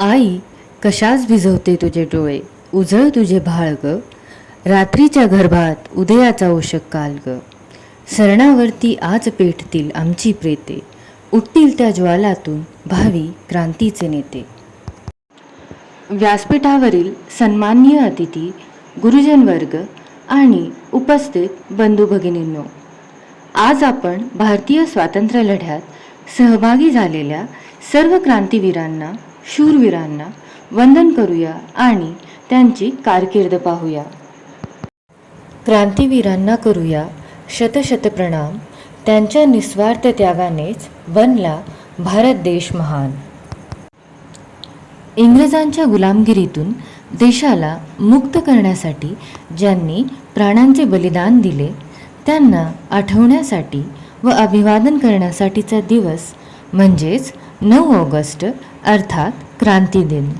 आई कशाच भिजवते तुझे डोळे? उजळ तुझे भाळ ग. रात्रीच्या गर्भात उदयाचा ओषक काल ग. सरणावरती आज पेटतील आमची प्रेते. उठतील त्या ज्वालातून भावी क्रांतीचे नेते. व्यासपीठावरील सन्माननीय अतिथी गुरुजन वर्ग आणि उपस्थित बंधू भगिनींनो आज आपण भारतीय स्वातंत्र्य लढ्यात सहभागी झालेल्या सर्व क्रांतीवीरांना शूरवीरांना वंदन करूया आणि त्यांची कारकीर्द पाहूया. क्रांतीवीरांना करूया शतशत प्रणाम. त्यांच्या निस्वार्थ त्यागानेच बनला भारत देश महान. इंग्रजांच्या गुलामगिरीतून देशाला मुक्त करण्यासाठी ज्यांनी प्राणांचे बलिदान दिले त्यांना आठवण्यासाठी व अभिवादन करण्यासाठीचा दिवस म्हणजेच नऊ ऑगस्ट अर्थात क्रांती दिन.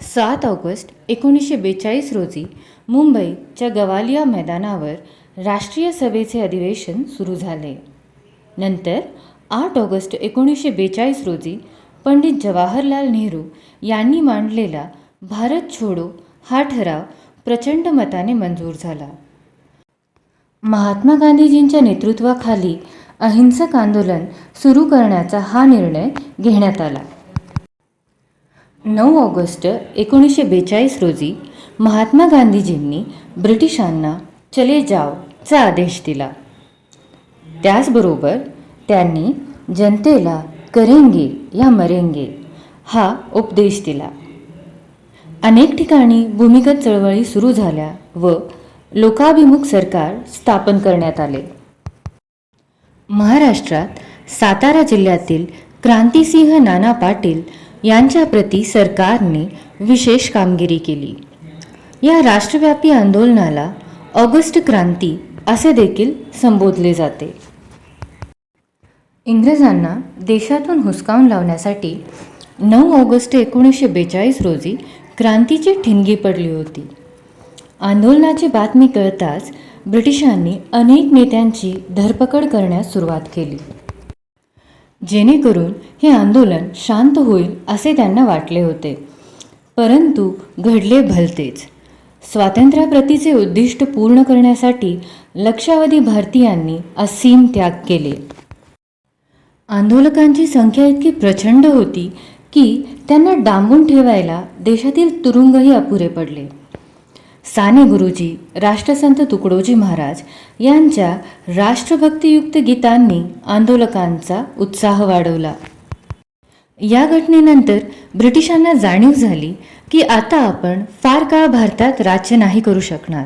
सात ऑगस्ट एकोणीसशे बेचाळीस रोजी मुंबईच्या गवालिया मैदानावर राष्ट्रीय सभेचे अधिवेशन सुरू झाले. नंतर आठ ऑगस्ट एकोणीसशे बेचाळीस रोजी पंडित जवाहरलाल नेहरू यांनी मांडलेला भारत छोडो हा ठराव प्रचंड मताने मंजूर झाला. महात्मा गांधीजींच्या नेतृत्वाखाली अहिंसक आंदोलन सुरू करण्याचा हा निर्णय घेण्यात आला. नऊ ऑगस्ट एकोणीसशे बेचाळीस रोजी महात्मा गांधीजींनी ब्रिटिशांना चले जाव चा आदेश दिला. त्याचबरोबर त्यांनी जनतेला करेंगे या मरेंगे हा उपदेश दिला. अनेक ठिकाणी भूमिगत चळवळी सुरू झाल्या व लोकाभिमुख सरकार स्थापन करण्यात आले. महाराष्ट्रात सातारा जिल्ह्यातील क्रांतिसिंह नाना पाटील यांच्याप्रती सरकारने विशेष कामगिरी केली. या राष्ट्रव्यापी आंदोलनाला ऑगस्ट क्रांती असे देखील संबोधले जाते. इंग्रजांना देशातून हुसकावून लावण्यासाठी नऊ ऑगस्ट एकोणीसशे बेचाळीस रोजी क्रांतीची ठिणगी पडली होती. आंदोलनाची बातमी कळताच ब्रिटिशांनी अनेक नेत्यांची धरपकड करण्यास सुरुवात केली. जेणेकरून हे आंदोलन शांत होईल असे त्यांना वाटले होते. परंतु घडले भलतेच. स्वातंत्र्याप्रतीचे उद्दिष्ट पूर्ण करण्यासाठी लक्षावधी भारतीयांनी असीम त्याग केले. आंदोलकांची संख्या इतकी प्रचंड होती की त्यांना डांबून ठेवायला देशातील तुरुंगही अपुरे पडले. साने गुरुजी राष्ट्रसंत तुकडोजी महाराज यांच्या राष्ट्रभक्तियुक्त गीतांनी आंदोलकांचा उत्साह वाढवला. या घटनेनंतर ब्रिटिशांना जाणीव झाली की आता आपण फार काळ भारतात राज्य नाही करू शकणार.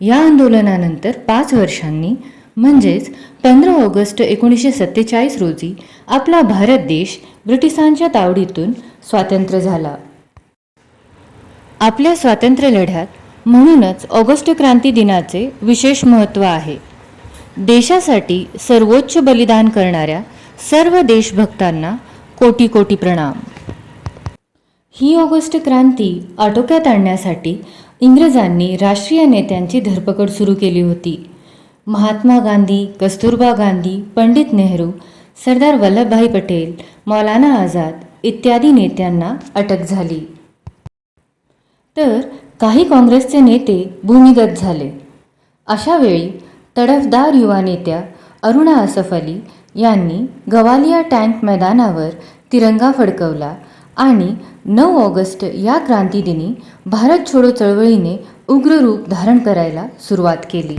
या आंदोलनानंतर पाच वर्षांनी म्हणजेच पंधरा ऑगस्ट एकोणीसशे सत्तेचाळीस रोजी आपला भारत देश ब्रिटिशांच्या तावडीतून स्वातंत्र्य झाला. आपल्या स्वातंत्र्य लढ्यात म्हणूनच ऑगस्ट क्रांती दिनाचे विशेष महत्त्व आहे. देशासाठी सर्वोच्च बलिदान करणाऱ्या सर्व देशभक्तांना कोटी कोटी प्रणाम. ही ऑगस्ट क्रांती आटोक्यात आणण्यासाठी इंग्रजांनी राष्ट्रीय नेत्यांची धरपकड सुरू केली होती. महात्मा गांधी कस्तुरबा गांधी पंडित नेहरू सरदार वल्लभभाई पटेल मौलाना आझाद इत्यादी नेत्यांना अटक झाली. तर काही काँग्रेसचे नेते भूमिगत झाले. अशा वेळी तडफदार युवा नेत्या अरुणा असफ अली यांनी गवालिया टँक मैदानावर तिरंगा फडकवला आणि नऊ ऑगस्ट या क्रांतीदिनी भारत छोडो चळवळीने उग्र रूप धारण करायला सुरुवात केली.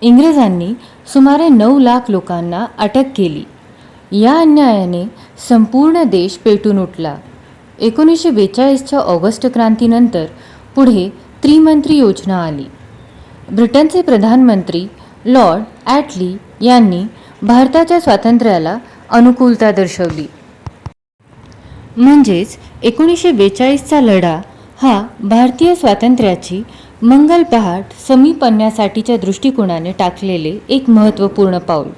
इंग्रजांनी सुमारे नऊ लाख लोकांना अटक केली. या अन्यायाने संपूर्ण देश पेटून उठला. एकोणीसशे बेचाळीसच्या ऑगस्ट क्रांतीनंतर पुढे त्रिमंत्री योजना आली. ब्रिटनचे प्रधानमंत्री लॉर्ड ॲटली यांनी भारताच्या स्वातंत्र्याला अनुकूलता दर्शवली. म्हणजेच एकोणीसशे बेचाळीसचा लढा हा भारतीय स्वातंत्र्याची मंगल पहाट समीप आणण्यासाठीच्या दृष्टिकोनाने टाकलेले एक महत्त्वपूर्ण पाऊल.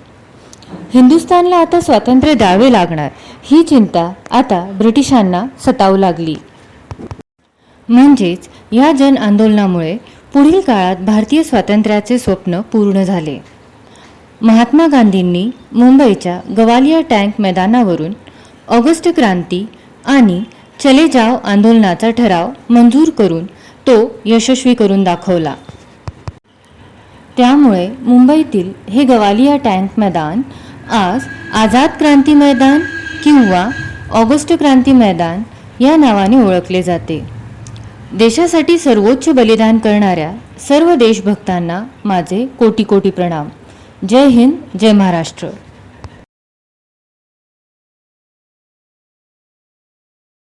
हिंदुस्थानला आता स्वातंत्र्य द्यावे लागणार ही चिंता आता ब्रिटिशांना सतावू लागली. म्हणजेच या जन आंदोलनामुळे पुढील काळात भारतीय स्वातंत्र्याचे स्वप्न पूर्ण झाले. महात्मा गांधींनी मुंबईच्या गवालिया टँक मैदानावरून ऑगस्ट क्रांती आणि चले जाव आंदोलनाचा ठराव मंजूर करून तो यशस्वी करून दाखवला. त्यामुळे मुंबईतील हे गवालिया टँक मैदान आज आझाद क्रांती मैदान किंवा ऑगस्ट क्रांती मैदान या नावाने ओळखले जाते. देशासाठी सर्वोच्च बलिदान करणाऱ्या सर्व देशभक्तांना माझे कोटी कोटी प्रणाम. जय हिंद जय महाराष्ट्र.